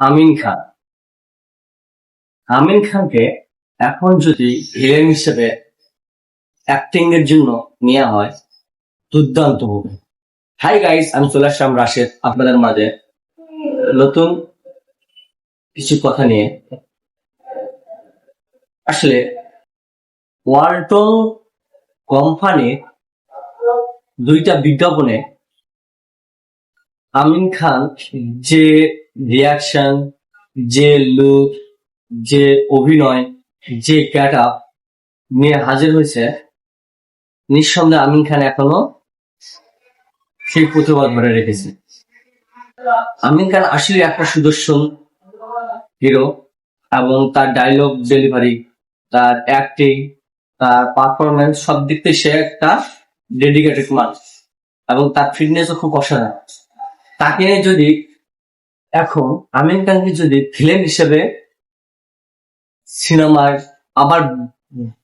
আমিন খান। আমিন খানকে এখন যদি ভিলেন হিসেবে অ্যাক্টিং এর জন্য নেওয়া হয়, দুর্দান্ত হবে। হাই গাইস আমি চলে আসলাম রাশেদ আপনাদের মাঝে। নতুন কিছু কথা নিয়ে। আসলে ওয়ালটন কোম্পানির দুইটা বিজ্ঞাপনে আমিন খান, যে রিয়াকশন যে লুক যে অভিনয়, যে ক্যাট আপ নিয়ে হাজির হয়েছে, নিঃসন্দেহে আমিন খান এখনও সেই প্রতিবাদ ধরে রেখেছে। আমিন খান আসলে একটা সুদর্শন হিরো এবং তার ডায়লগ ডেলিভারি তার অ্যাক্টিং তার পারফরমেন্স সব দিক থেকে সে একটা ডেডিকেটেড মানুষ এবং তার ফিটনেসও খুব অসাধারণ। তাকে যদি এখন আমিন খানকে যদি ভিলেন হিসেবে সিনেমার আবার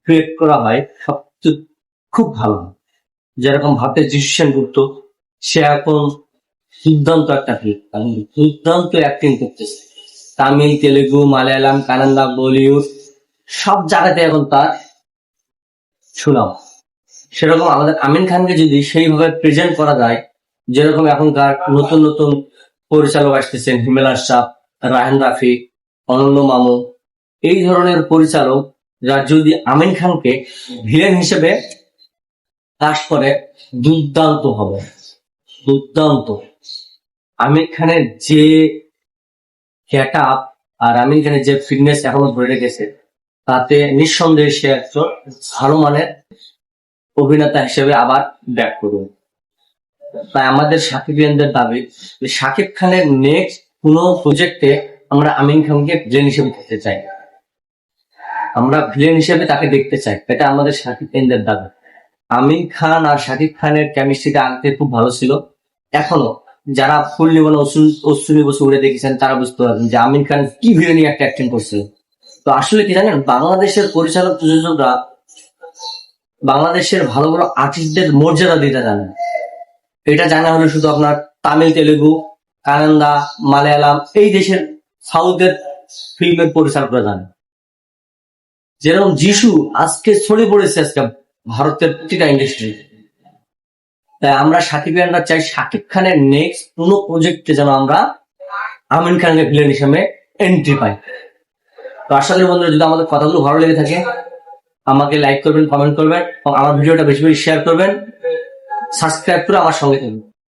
ক্রিয়েট করা হয় সবচেয়ে খুব ভালো। যেরকম ভারতে যিশু সেনগুপ্ত সে এখন দুর্দান্ত একটা ফিল্ম দুর্দান্ত অ্যাক্টিং করতেছে তামিল, তেলেগু, মালায়ালাম, কানাডা, বলিউড, সব জায়গাতে এখন তার সুনাম সেরকম আমাদের আমিন খানকে যদি সেইভাবে প্রেজেন্ট করা যায় যেরকম এখনকার নতুন নতুন পরিচালক আসতেছেন হিমেলার শাহ রায়হান রাফি, অনন্য মামু, এই ধরনের পরিচালক যা যদি আমিন খানকে ভিলেন হিসেবে কাজ করে, দুর্দান্ত হবে। দুর্দান্ত। আমির খানের যে ক্যাট আপ আর আমির খানের যে ফিটনেস এখনও ধরে রেখেছে, তাতে নিঃসন্দেহে সে একজন ভালো মানের অভিনেতা হিসেবে আবার ব্যাক করবে তাই আমাদের সাকিব সাকিবিয়ানদের দাবি যে শাকিব খানের নেক্সট কোনো প্রজেক্টে আমরা আমিন খানকে ভিলেন হিসেবে দেখতে চাই। আমরা ভিলেন হিসেবে তাকে দেখতে চাই। এটা আমাদের সাকিবিয়ানদের দাবি। আমিন খান আর সাকিব খানের কেমিস্ট্রিটা আগে খুব ভালো ছিল। এখনও যারা ফুল জীবনে অশ্বিনী বসে উড়ে দেখেছেন, তারা বুঝতে পারবেন যে আমিন খান কি ভিলেনি একটা অ্যাক্টিং করছিল। তো আসলে কি জানেন, বাংলাদেশের পরিচালক প্রযোজকরা বাংলাদেশের ভালো ভালো আর্টিস্টদের মর্যাদা দিতে জানেন। এটা জানা হলো শুধু আপনার তামিল, তেলেগু, কানাডা, মালায়ালাম, এই দেশের সাউথের ফিল্মের পরিচালকরা জানেন যেরকম যিশু আজকে ছড়িয়ে পড়েছে আজকে ভারতের প্রতিটা ইন্ডাস্ট্রি তাই আমরা সাকিব খানরা চাই সাকিব খানের নেক্সট কোনো প্রজেক্টে যেন আমরা আমিন খানকে ভিলেন হিসেবে এন্ট্রি পাই। তো আশা করি বন্ধুরা, যদি আমাদের কথাগুলো ভালো লেগে থাকে, আমাকে লাইক করবেন কমেন্ট করবেন এবং আমার ভিডিওটা বেশি বেশি শেয়ার করবেন। সাবস্ক্রাইব করে আমার সঙ্গে থাকবেন।